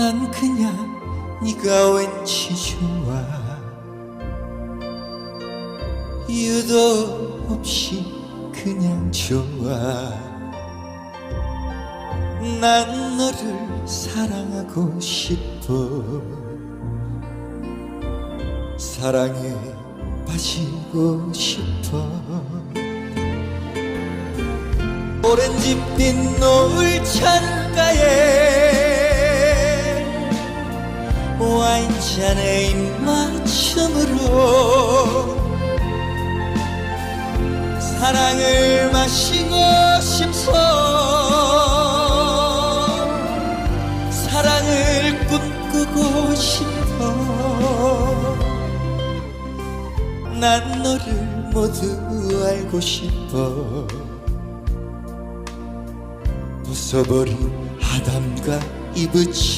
난 그냥 네가 왠지 좋아 이유도 없이 그냥 좋아. 난 너를 사랑하고 싶어. 사랑에 빠지고 싶어. 오렌지 빛 노을 창가에 와인잔에 입맞춤으로 사랑을 마시고 싶어 사랑을 꿈꾸고 싶어 난 너를 모두 알고 싶어 벗어버린 아담과 이브처럼